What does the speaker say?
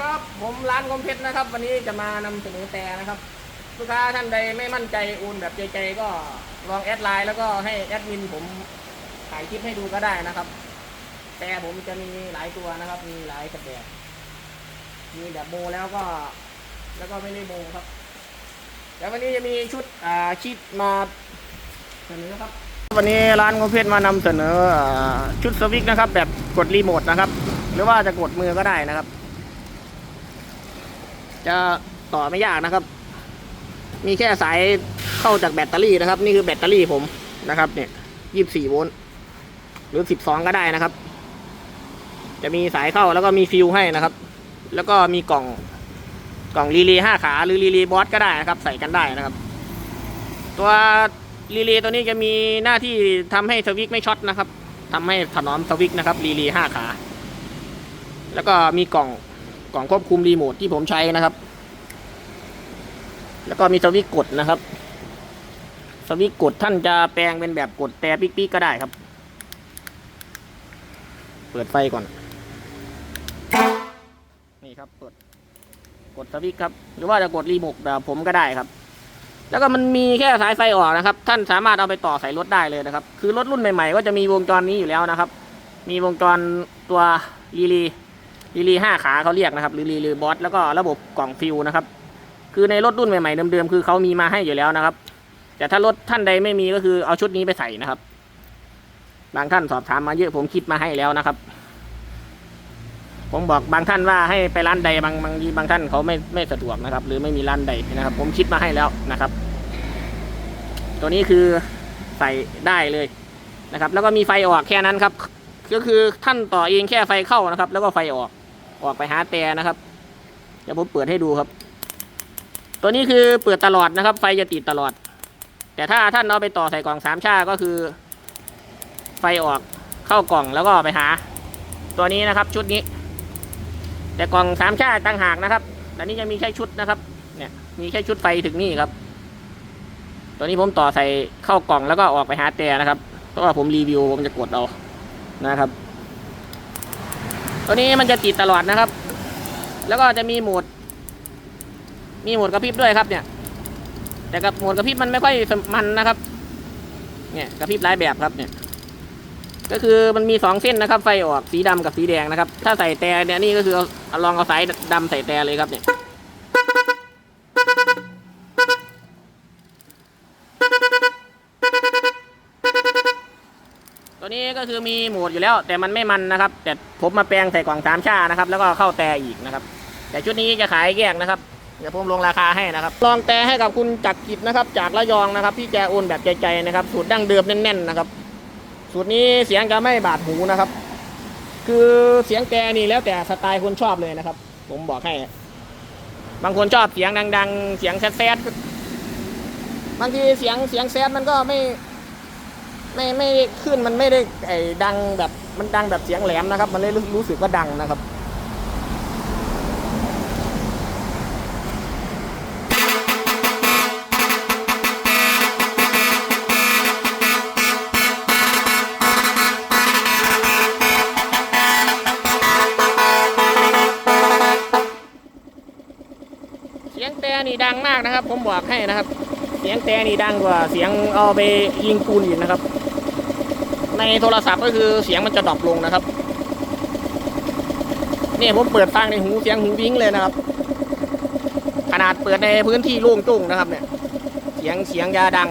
ครับผมร้านคมเพชรนะครับ วันนี้จะมานำเสนอแต่นะครับ ลูกค้าท่านใดไม่มั่นใจโอนแบบใจๆก็ลองแอดไลน์แล้วก็ให้แอดมินผมถ่ายคลิปให้ดูก็ได้นะครับ แต่ผมจะมีหลายตัวนะครับ มีหลายกระแบบมีแบบโมแล้วก็ แล้วก็ไม่ได้โมครับเดี๋ยววันนี้จะมีชุดอ่าชีตมาเสนอครับ วันนี้ร้านคมเพชรมานำเสนอชุดสวิกนะครับ แบบกดรีโมทนะครับ หรือว่าจะกดมือก็ได้นะครับ จะต่อไม่ยากนะครับ มีแค่สายเข้าจากแบตเตอรี่นะครับ นี่คือแบตเตอรี่ผมนะครับ เนี่ยยี่สิบสี่โวลต์หรือสิบสองก็ได้นะครับ จะมีสายเข้าแล้วก็มีฟิวให้นะครับ แล้วก็มีกล่องกล่องรีเลย์ห้าขาหรือรีเลย์บอสก็ได้นะครับ ใส่กันได้นะครับ ตัวรีเลย์ตัวนี้จะมีหน้าที่ทำให้สวิกไม่ช็อตนะครับทำให้ถนอมสวิกนะครับรีเลย์ห้าขา แล้วก็มีกล่อง ล่องควบคุมรีโมทที่ผมใช้นะครับ แล้วก็มีสวิตช์กดนะครับ สวิตช์กดท่านจะแปลงเป็นแบบกดแต่ปิ๊กๆก็ได้ครับ เปิดไฟก่อน นี่ครับเปิดกดสวิตช์ครับ หรือว่าจะกดรีโมทแบบผมก็ได้ครับแล้วก็มันมีแค่สายไฟออกนะครับ ท่านสามารถเอาไปต่อใส่รถได้เลยนะครับ คือรถรุ่นใหม่ๆ ก็จะมีวงจรนี้อยู่แล้วนะครับ มีวงจรตัวรีลี รีลีห้าขาเขาเรียกนะครับหรือรีลีบอสแล้วก็ระบบกล่องฟิวนะครับ คือในรถรุ่นใหม่ๆเดิมๆคือเขามีมาให้อยู่แล้วนะครับ แต่ถ้ารถท่านใดไม่มีก็คือเอาชุดนี้ไปใส่นะครับ บางท่านสอบถามมาเยอะผมคิดมาให้แล้วนะครับ ผมบอกบางท่านว่าให้ไปร้านใดบางบางทีบางท่านเขาไม่ไม่สะดวกนะครับ หรือไม่มีร้านใดนะครับ ผมคิดมาให้แล้วนะครับ ตัวนี้คือใส่ได้เลยนะครับ แล้วก็มีไฟออกแค่นั้นครับก็คือท่านต่อเองแค่ไฟเข้านะครับ แล้วก็ไฟออก ออกไปหาแต่นะครับเดี๋ยวผมเปิดให้ดูครับ ตัวนี้คือเปิดตลอดนะครับ ไฟจะติดตลอด แต่ถ้าท่านเอาไปต่อใส่กล่องสามชาก็คือ ไฟออกเข้ากล่องแล้วก็ไปหา ตัวนี้นะครับชุดนี้ แต่กล่องสามชาต่างหากนะครับแต่นี้ยังมีแค่ชุดนะครับ เนี่ย มีแค่ชุดไฟถึงนี่ครับ ตัวนี้ผมต่อใส่เข้ากล่องแล้วก็ออกไปหาแต่นะครับเพราะว่าผมรีวิวผมจะกดเอานะครับ ตัวนี้มันจะติดตลอดนะครับ แล้วก็จะมีโหมด มีโหมดกระพริบด้วยครับเนี่ย แต่กับโหมดกระพริบมันไม่ค่อยมันนะครับ เนี่ยกระพริบหลายแบบครับเนี่ย ก็คือมันมีสองเส้นนะครับ ไฟออกสีดำกับสีแดงนะครับ ถ้าใส่แต่เนี่ยนี่ก็คือเอาลองเอาสายดำใส่แต่เลยครับเนี่ย ตัวนี้ก็คือมีโหมดอยู่แล้ว แต่มันไม่มันนะครับ แต่ผมมาแปลงใส่กล่องสามชานะครับ แล้วก็เข้าแต่อีกนะครับ แต่ชุดนี้จะขายแยกนะครับเดี๋ยวผมลงราคาให้นะครับ ลองแต่ให้กับคุณจักรกิจนะครับ จากระยองนะครับที่แกโอนแบบใจๆนะครับ สูตรดั้งเดิมแน่นๆนะครับสูตรนี้เสียงจะไม่บาดหูนะครับ คือเสียงแต่นี่แล้วแต่สไตล์คนชอบเลยนะครับ ผมบอกให้ บางคนชอบเสียงดัง ๆ เสียงแซดๆบางทีเสียงเสียงแซดมันก็ไม่ ไม่ไม่ขึ้นมันไม่ได้ไอ้ดังแบบมันดังแบบเสียงแหลมนะครับ มันเลยรู้สึกว่าดังนะครับเสียงแต่นี่ดังมากนะครับ ผมบอกให้นะครับ สียงแต่นี่ดังกว่าเสียงเอาไปยิงปูนอีกนะครับ ในโทรศัพท์ก็คือเสียงมันจะดรอปลงนะครับนี่ผมเปิดฟังในหูเสียงหูวิ้งเลยนะครับ ขนาดเปิดในพื้นที่โล่งจุ้งนะครับเนี่ย เสียงเสียงยาดัง